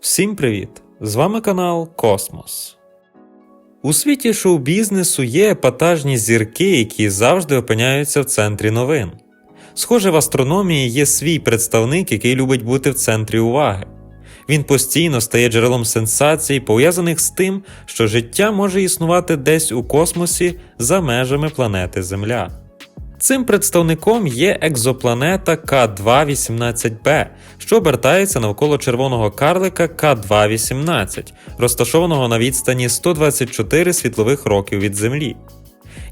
Всім привіт! З вами канал Космос. У світі шоу-бізнесу є епатажні зірки, які завжди опиняються в центрі новин. Схоже, в астрономії є свій представник, який любить бути в центрі уваги. Він постійно стає джерелом сенсацій, пов'язаних з тим, що життя може існувати десь у космосі за межами планети Земля. Цим представником є екзопланета К218b, що обертається навколо червоного карлика К218, розташованого на відстані 124 світлових років від Землі.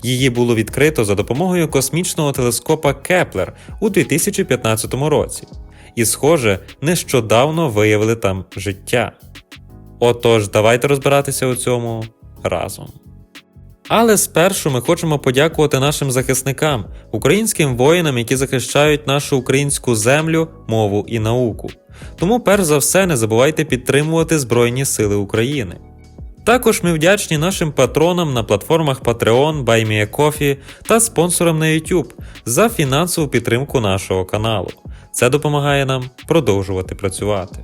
Її було відкрито за допомогою космічного телескопа Кеплер у 2015 році, і, схоже, нещодавно виявили там життя. Отож, давайте розбиратися у цьому разом. Але спершу ми хочемо подякувати нашим захисникам, українським воїнам, які захищають нашу українську землю, мову і науку. Тому, перш за все, не забувайте підтримувати Збройні Сили України. Також ми вдячні нашим патронам на платформах Patreon, BuyMeACoffee та спонсорам на YouTube за фінансову підтримку нашого каналу. Це допомагає нам продовжувати працювати.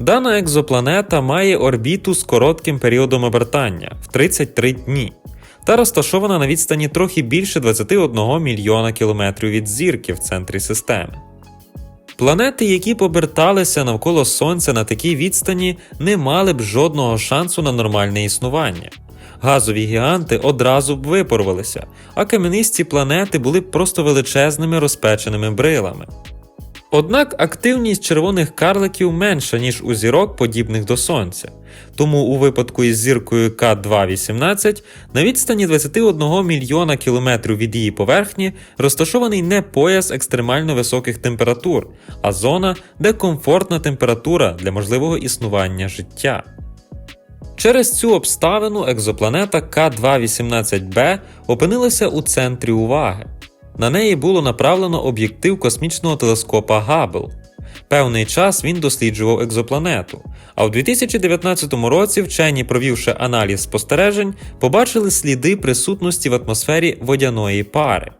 Дана екзопланета має орбіту з коротким періодом обертання в 33 дні та розташована на відстані трохи більше 21 мільйона кілометрів від зірки в центрі системи. Планети, які б оберталися навколо Сонця на такій відстані, не мали б жодного шансу на нормальне існування. Газові гіганти одразу б випарувалися, а кам'янисті планети були б просто величезними розпеченими брилами. Однак активність червоних карликів менша, ніж у зірок, подібних до Сонця. Тому у випадку із зіркою К218 на відстані 21 мільйона кілометрів від її поверхні розташований не пояс екстремально високих температур, а зона, де комфортна температура для можливого існування життя. Через цю обставину екзопланета К218b опинилася у центрі уваги. На неї було направлено об'єктив космічного телескопа Габл. Певний час він досліджував екзопланету, а в 2019 році вчені, провівши аналіз спостережень, побачили сліди присутності в атмосфері водяної пари.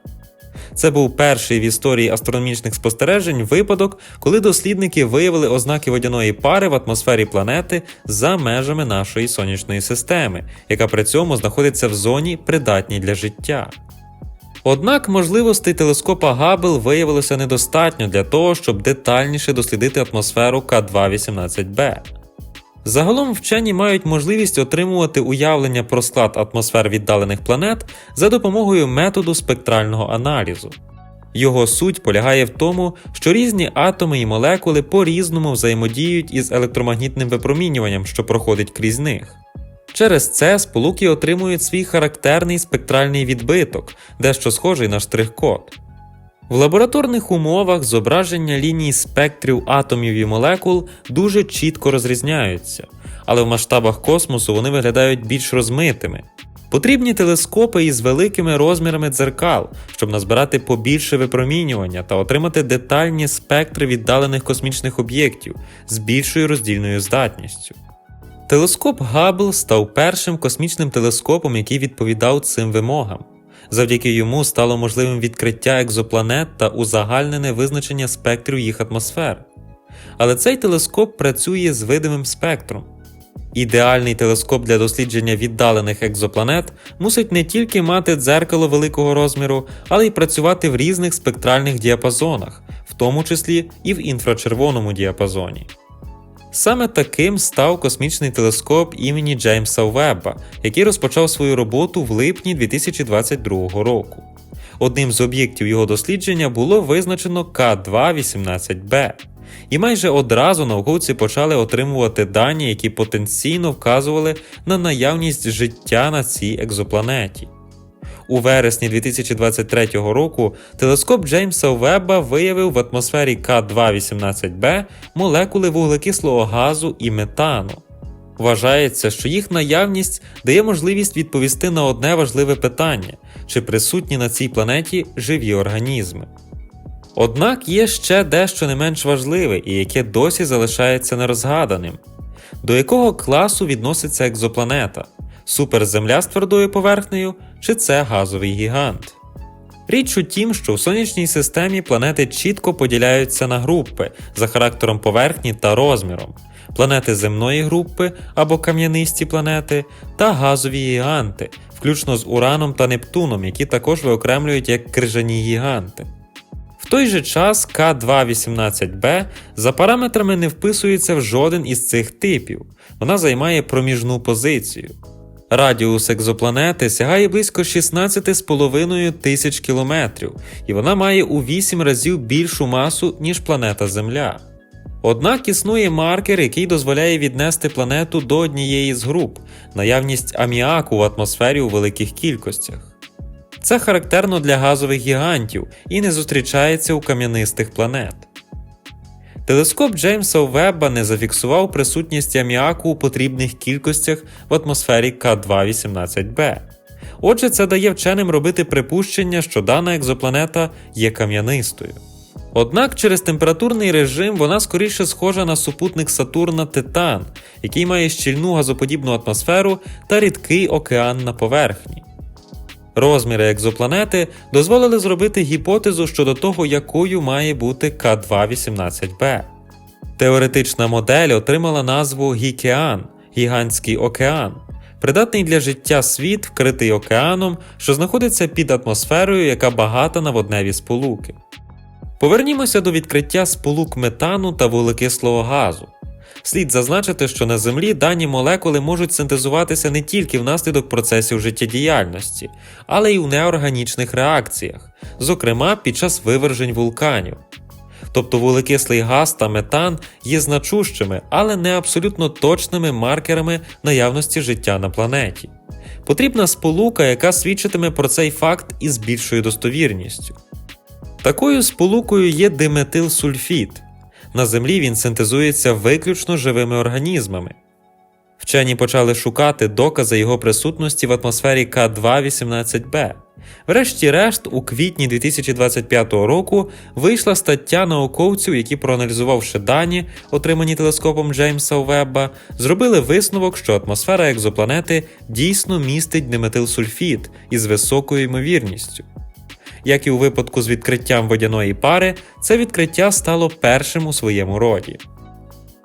Це був перший в історії астрономічних спостережень випадок, коли дослідники виявили ознаки водяної пари в атмосфері планети за межами нашої сонячної системи, яка при цьому знаходиться в зоні, придатній для життя. Однак можливостей телескопа Габл виявилося недостатньо для того, щоб детальніше дослідити атмосферу К218b. Загалом вчені мають можливість отримувати уявлення про склад атмосфер віддалених планет за допомогою методу спектрального аналізу. Його суть полягає в тому, що різні атоми і молекули по-різному взаємодіють із електромагнітним випромінюванням, що проходить крізь них. Через це сполуки отримують свій характерний спектральний відбиток, дещо схожий на штрих-код. В лабораторних умовах зображення ліній спектрів атомів і молекул дуже чітко розрізняються, але в масштабах космосу вони виглядають більш розмитими. Потрібні телескопи із великими розмірами дзеркал, щоб назбирати побільше випромінювання та отримати детальні спектри віддалених космічних об'єктів з більшою роздільною здатністю. Телескоп Габл став першим космічним телескопом, який відповідав цим вимогам. Завдяки йому стало можливим відкриття екзопланет та узагальнене визначення спектрів їх атмосфер. Але цей телескоп працює з видимим спектром. Ідеальний телескоп для дослідження віддалених екзопланет мусить не тільки мати дзеркало великого розміру, але й працювати в різних спектральних діапазонах, в тому числі і в інфрачервоному діапазоні. Саме таким став космічний телескоп імені Джеймса Вебба, який розпочав свою роботу в липні 2022 року. Одним з об'єктів його дослідження було визначено К218b, і майже одразу науковці почали отримувати дані, які потенційно вказували на наявність життя на цій екзопланеті. У вересні 2023 року телескоп Джеймса Вебба виявив в атмосфері К218b молекули вуглекислого газу і метану. Вважається, що їх наявність дає можливість відповісти на одне важливе питання: чи присутні на цій планеті живі організми. Однак є ще дещо не менш важливе і яке досі залишається нерозгаданим. До якого класу відноситься екзопланета? суперземля з твердою поверхнею, чи це газовий гігант. Річ у тім, що в сонячній системі планети чітко поділяються на групи за характером поверхні та розміром. планети земної групи або кам'янисті планети та газові гіганти, включно з Ураном та Нептуном, які також виокремлюють як крижані гіганти. В той же час К218b за параметрами не вписується в жоден із цих типів, вона займає проміжну позицію. Радіус екзопланети сягає близько 16,5 тисяч кілометрів, і вона має у 8 разів більшу масу, ніж планета Земля. Однак існує маркер, який дозволяє віднести планету до однієї з груп наявність аміаку в атмосфері у великих кількостях. Це характерно для газових гігантів і не зустрічається у кам'янистих планет. Телескоп Джеймса Вебба не зафіксував присутність аміаку у потрібних кількостях в атмосфері К218b. Отже, це дає вченим робити припущення, що дана екзопланета є кам'янистою. Однак через температурний режим вона скоріше схожа на супутник Сатурна Титан, який має щільну газоподібну атмосферу та рідкий океан на поверхні. Розміри екзопланети дозволили зробити гіпотезу щодо того, якою має бути К218b. Теоретична модель отримала назву Гікеан гігантський океан, придатний для життя світ, вкритий океаном, що знаходиться під атмосферою, яка багата на водневі сполуки. Повернімося до відкриття сполук метану та вуглекислого газу. Слід зазначити, що на Землі дані молекули можуть синтезуватися не тільки внаслідок процесів життєдіяльності, але й у неорганічних реакціях, зокрема під час вивержень вулканів. Тобто вуглекислий газ та метан є значущими, але не абсолютно точними маркерами наявності життя на планеті. Потрібна сполука, яка свідчитиме про цей факт із більшою достовірністю. Такою сполукою є диметилсульфід. На Землі він синтезується виключно живими організмами. Вчені почали шукати докази його присутності в атмосфері К218b. Врешті-решт, у квітні 2025 року вийшла стаття науковців, які, проаналізувавши дані, отримані телескопом Джеймса Вебба, зробили висновок, що атмосфера екзопланети дійсно містить диметилсульфід із високою ймовірністю. Як і у випадку з відкриттям водяної пари, це відкриття стало першим у своєму роді.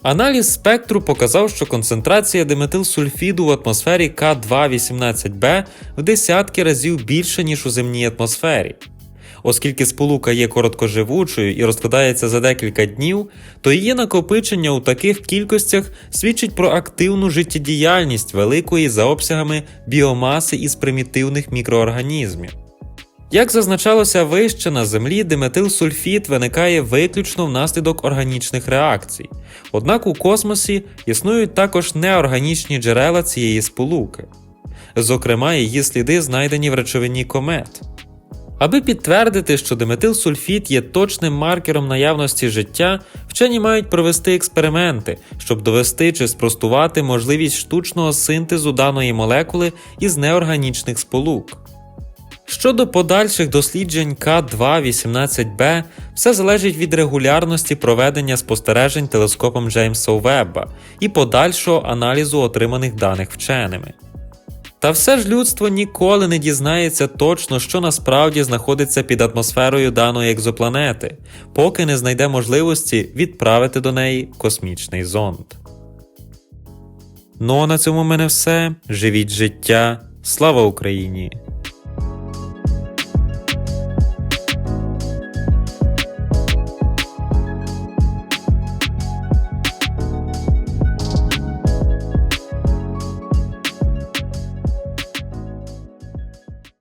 Аналіз спектру показав, що концентрація диметилсульфіду в атмосфері К218b в десятки разів більша, ніж у земній атмосфері. Оскільки сполука є короткоживучою і розкладається за декілька днів, то її накопичення у таких кількостях свідчить про активну життєдіяльність великої за обсягами біомаси із примітивних мікроорганізмів. Як зазначалося вище на Землі, диметилсульфід виникає виключно внаслідок органічних реакцій, однак у космосі існують також неорганічні джерела цієї сполуки. Зокрема, її сліди знайдені в речовині комет. Аби підтвердити, що диметилсульфід є точним маркером наявності життя, вчені мають провести експерименти, щоб довести чи спростувати можливість штучного синтезу даної молекули із неорганічних сполук. Щодо подальших досліджень К218b, все залежить від регулярності проведення спостережень телескопом Джеймса Вебба і подальшого аналізу отриманих даних вченими. Та все ж людство ніколи не дізнається точно, що насправді знаходиться під атмосферою даної екзопланети, поки не знайде можливості відправити до неї космічний зонд. Ну а на цьому в мене все. Живіть життя. Слава Україні!